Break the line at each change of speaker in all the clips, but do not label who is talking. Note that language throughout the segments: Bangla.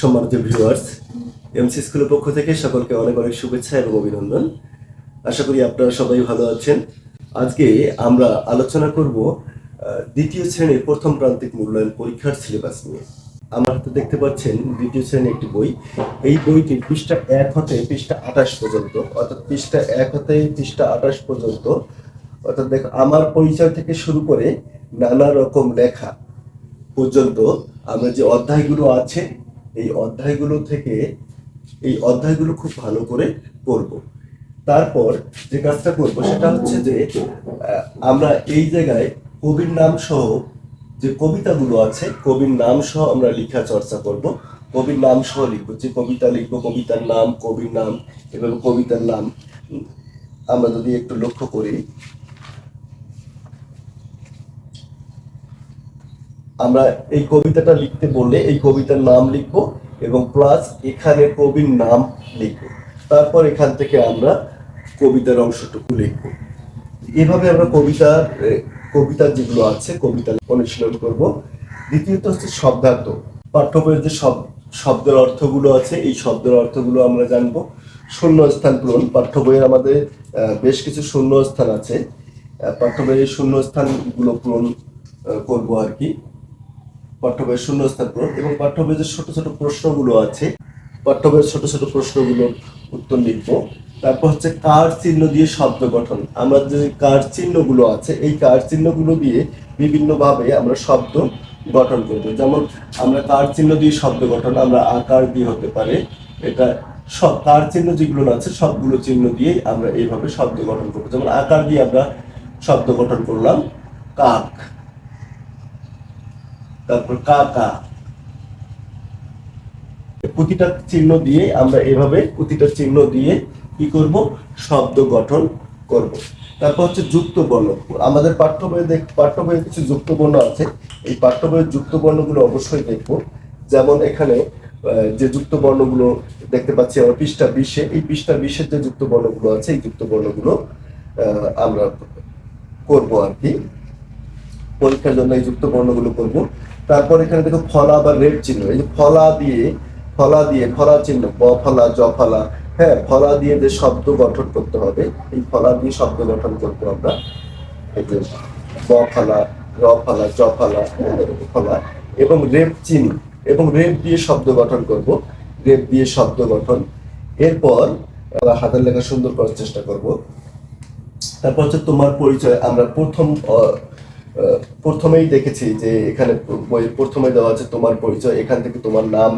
সম্মানিত ভিউয়ার্স এমসি স্কুলের পক্ষ থেকে সকলকে অনেক অনেক শুভেচ্ছা এবং অভিনন্দন। আশা করি আপনারা সবাই ভালো আছেন। আজকে আমরা আলোচনা করব দ্বিতীয় শ্রেণির প্রথম প্রান্তিক মূল্যায়ন পরীক্ষার সিলেবাস নিয়ে। আমার হাতে দেখতে পাচ্ছেন দ্বিতীয় শ্রেণির একটি বই। এই বইটি পৃষ্ঠা এক হতে পৃষ্ঠা আঠাশ পর্যন্ত, অর্থাৎ পৃষ্ঠা এক হতে পৃষ্ঠা আঠাশ পর্যন্ত। অর্থাৎ দেখ, আমার পরিচয় থেকে শুরু করে নানা রকম লেখা পর্যন্ত আমরা যে অধ্যায়গুলো আছে এই অধ্যায়গুলো থেকে এই অধ্যায়গুলো খুব ভালো করে পড়ব। তারপর যে কাজটা করব সেটা হচ্ছে যে আমরা এই জায়গায় কবির নাম সহ যে কবিতাগুলো আছে, কবির নাম সহ আমরা লেখা চর্চা করব। কবির নাম সহ লিখব, যে কবিতা লিখব, কবিতার নাম, কবির নাম, এবং কবিতার নাম আমরা যদি একটু লক্ষ্য করি আমরা এই কবিতাটা লিখতে বললে এই কবিতার নাম লিখব এবং প্লাস এখানে কবির নাম লিখব। তারপর এখান থেকে আমরা কবিতার অংশটুকু লিখব। এভাবে আমরা কবিতার কবিতা যেগুলো আছে, কবিতা অনুশীলন করব। দ্বিতীয়ত হচ্ছে শব্দার্থ। পাঠ্য বইয়ের যে শব, শব্দের অর্থগুলো আছে, এই শব্দের অর্থগুলো আমরা জানব। শূন্য স্থান পূরণ। পাঠ্য বইয়ের আমাদের বেশ কিছু শূন্য স্থান আছে। পাঠ্য বইয়ের শূন্য স্থানগুলো পূরণ করব আর কি। পাঠ্য বইয়ের শূন্য স্থান পূরণ এবং পাঠ্য বইয়ের যে ছোট ছোট প্রশ্নগুলো আছে পাঠ্য বইয়ের ছোট ছোট প্রশ্নগুলোর উত্তর লিখব। তারপর হচ্ছে কার চিহ্ন দিয়ে শব্দ গঠন। আমরা যে কার চিহ্নগুলো আছে, এই কার চিহ্নগুলো দিয়ে বিভিন্নভাবে আমরা শব্দ গঠন করব। যেমন আমরা কার চিহ্ন দিয়ে শব্দ গঠন, আমরা আকার দিয়ে হতে পারে, এটা সব কার চিহ্ন যেগুলো আছে, সবগুলো চিহ্ন দিয়ে আমরা এইভাবে শব্দ গঠন করব। যেমন আকার দিয়ে আমরা শব্দ গঠন করলাম, কাক। তারপর কাকা। প্রতিটা চিহ্ন দিয়ে আমরা এভাবে প্রতিটা চিহ্ন দিয়ে কি করব? শব্দ গঠন করব। তারপর হচ্ছে যুক্ত বর্ণ। আমাদের পাঠ্য বইয়ে দেখ পাঠ্য বইয়ে কিছু যুক্ত বর্ণ আছে। এই পাঠ্য বইয়ের যুক্ত বর্ণগুলো অবশ্যই দেখব। যেমন এখানে যে যুক্ত বর্ণগুলো দেখতে পাচ্ছি আমরা, পৃষ্ঠা বিশে। এই পৃষ্ঠা বিশের যে যুক্ত বর্ণগুলো আছে, এই যুক্ত বর্ণগুলো আমরা করব আর কি। পরীক্ষার জন্য এই যুক্ত বর্ণগুলো করব। তারপর এখানে দেখো ফলা বা রেড চিহ্ন। এই যে ফলা দিয়ে ফলা দিয়ে ফলা চিহ্ন ব ফলা জ ফলা হ্যাঁ ফলা দিয়ে যে শব্দ গঠন করতে হবে এই ফলা দিয়ে শব্দ গঠন করব আমরা। এই যে ব ফলা র ফলা জ ফলা হ্যাঁ, ফলা এবং রেপ চিহ্ন এবং রেপ দিয়ে শব্দ গঠন করব। রেপ দিয়ে শব্দ গঠন। এরপর হাতের লেখা সুন্দর করার চেষ্টা করব। তারপর হচ্ছে তোমার পরিচয়। আমরা প্রথম প্রথমেই দেখেছি যে এখানে প্রথমে দেওয়া আছে তোমার পরিচয়, এখান থেকে তোমার নাম,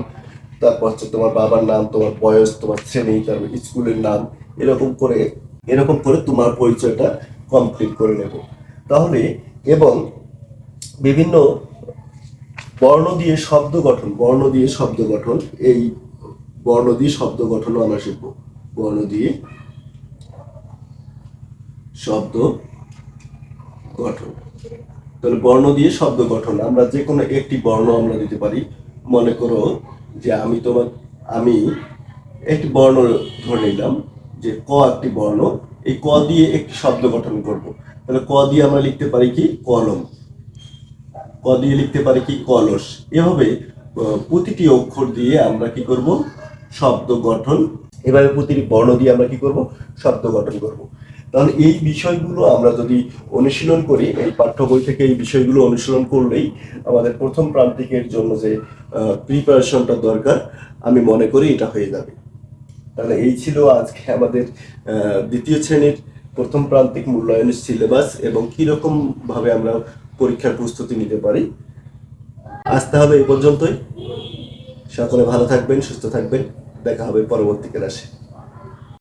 তারপর হচ্ছে তোমার বাবার নাম, তোমার বয়স, তোমার শ্রেণি, তারপর স্কুলের নাম, এরকম করে এরকম করে তোমার পরিচয়টা কমপ্লিট করে নেব। তাহলে, এবং বিভিন্ন বর্ণ দিয়ে শব্দ গঠন, বর্ণ দিয়ে শব্দ গঠন, এই বর্ণ দিয়ে শব্দ গঠনও আমরা শিখব। বর্ণ দিয়ে শব্দ গঠন। তাহলে বর্ণ দিয়ে শব্দ গঠন। আমরা যে কোনো একটি বর্ণ আমরা দিতে পারি। মনে করো যে আমি তোমার, আমি একটি বর্ণ ধরে নিলাম যে ক একটি বর্ণ। এই ক দিয়ে একটি শব্দ গঠন করব। তাহলে ক দিয়ে আমরা লিখতে পারি কি? কলম। ক দিয়ে লিখতে পারি কি? কলস। এভাবে প্রতিটি অক্ষর দিয়ে আমরা কি করব? শব্দ গঠন। এভাবে প্রতিটি বর্ণ দিয়ে আমরা কি করব? শব্দ গঠন করব। তাহলে এই বিষয়গুলো আমরা যদি অনুশীলন করি, এই পাঠ্য বই থেকে এই বিষয়গুলো অনুশীলন করলেই আমাদের প্রথম প্রান্তিকের জন্য যে প্রিপারেশনটা দরকার, আমি মনে করি এটা হয়ে যাবে। তাহলে এই ছিল আজকে আমাদের দ্বিতীয় শ্রেণির প্রথম প্রান্তিক মূল্যায়নের সিলেবাস এবং কীরকম ভাবে আমরা পরীক্ষার প্রস্তুতি নিতে পারি। আসতে হবে এই পর্যন্তই। সকলে ভালো থাকবেন, সুস্থ থাকবেন। দেখা হবে পরবর্তী ক্লাসে।